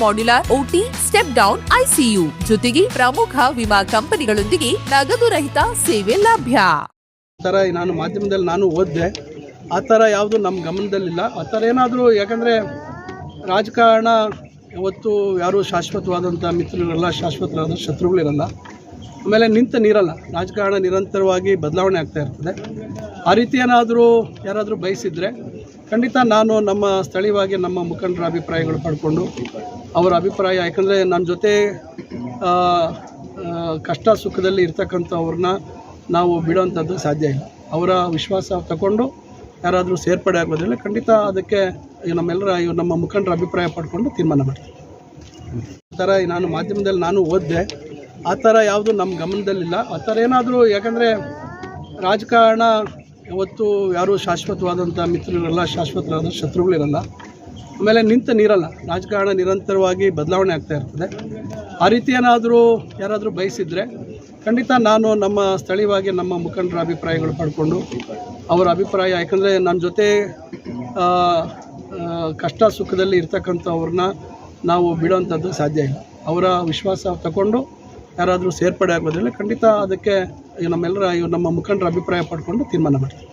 modular OT step down ICU ಜೊತೆಗೆ ಪ್ರಮುಖ ವಿಮಾ ಕಂಪನಿಗಳೊಂದಿಗೆ ನಗದು ರಹಿತ ಸೇವೆ ಲಭ್ಯ. ಥರ ನಾನು ಮಾಧ್ಯಮದಲ್ಲಿ ನಾನು ಓದಿದೆ. ಆ ಥರ ಯಾವುದು ನಮ್ಮ ಗಮನದಲ್ಲಿಲ್ಲ. ಆ ಥರ ಏನಾದರೂ ಯಾಕಂದರೆ ರಾಜಕಾರಣ ಯಾವತ್ತು ಯಾರೂ ಶಾಶ್ವತವಾದಂಥ ಮಿತ್ರರಿರಲ್ಲ ಶಾಶ್ವತವಾದ ಶತ್ರುಗಳಿರಲ್ಲ. ಆಮೇಲೆ ನಿಂತ ನೀರಲ್ಲ. ರಾಜಕಾರಣ ನಿರಂತರವಾಗಿ ಬದಲಾವಣೆ ಆಗ್ತಾ ಇರ್ತದೆ. ಆ ರೀತಿ ಏನಾದರೂ ಯಾರಾದರೂ ಬಯಸಿದರೆ ಖಂಡಿತ ನಾನು ನಮ್ಮ ಸ್ಥಳೀಯವಾಗಿ ನಮ್ಮ ಮುಖಂಡರ ಅಭಿಪ್ರಾಯಗಳು ಪಡ್ಕೊಂಡು ಅವರ ಅಭಿಪ್ರಾಯ, ಯಾಕಂದರೆ ನನ್ನ ಜೊತೆ ಕಷ್ಟ ಸುಖದಲ್ಲಿ ಇರ್ತಕ್ಕಂಥವ್ರನ್ನ ನಾವು ಬಿಡೋವಂಥದ್ದು ಸಾಧ್ಯ ಇಲ್ಲ. ಅವರ ವಿಶ್ವಾಸ ತಗೊಂಡು ಯಾರಾದರೂ ಸೇರ್ಪಡೆ ಆಗೋದಿಲ್ಲ ಖಂಡಿತ ಅದಕ್ಕೆ ನಮ್ಮೆಲ್ಲರ ನಮ್ಮ ಮುಖಂಡರ ಅಭಿಪ್ರಾಯ ಪಡ್ಕೊಂಡು ತೀರ್ಮಾನ ಮಾಡ್ತೀವಿ. ಆ ಥರ ನಾನು ಮಾಧ್ಯಮದಲ್ಲಿ ನಾನು ಓದಿದೆ. ಆ ಥರ ಯಾವುದು ನಮ್ಮ ಗಮನದಲ್ಲಿಲ್ಲ. ಆ ಥರ ಏನಾದರೂ, ಯಾಕಂದರೆ ರಾಜಕಾರಣ ಯಾವತ್ತು ಯಾರೂ ಶಾಶ್ವತವಾದಂಥ ಮಿತ್ರರಿರಲ್ಲ ಶಾಶ್ವತವಾದ ಶತ್ರುಗಳಿರಲ್ಲ. ಆಮೇಲೆ ನಿಂತ ನೀರಲ್ಲ, ರಾಜಕಾರಣ ನಿರಂತರವಾಗಿ ಬದಲಾವಣೆ ಆಗ್ತಾ ಇರ್ತದೆ. ಆ ರೀತಿ ಏನಾದರೂ ಯಾರಾದರೂ ಬಯಸಿದರೆ ಖಂಡಿತ ನಾನು ನಮ್ಮ ಸ್ಥಳೀಯವಾಗಿ ನಮ್ಮ ಮುಖಂಡರ ಅಭಿಪ್ರಾಯಗಳು ಪಡ್ಕೊಂಡು ಅವರ ಅಭಿಪ್ರಾಯ, ಯಾಕಂದರೆ ನನ್ನ ಜೊತೆ ಕಷ್ಟ ಸುಖದಲ್ಲಿ ಇರ್ತಕ್ಕಂಥವ್ರನ್ನ ನಾವು ಬಿಡೋವಂಥದ್ದು ಸಾಧ್ಯ ಇಲ್ಲ. ಅವರ ವಿಶ್ವಾಸ ತಗೊಂಡು ಯಾರಾದರೂ ಸೇರ್ಪಡೆ ಆಗೋದಿಲ್ಲ ಖಂಡಿತ ಅದಕ್ಕೆ ನಮ್ಮೆಲ್ಲರ ನಮ್ಮ ಮುಖಂಡರ ಅಭಿಪ್ರಾಯ ಪಡ್ಕೊಂಡು ತೀರ್ಮಾನ ಮಾಡ್ತೀವಿ.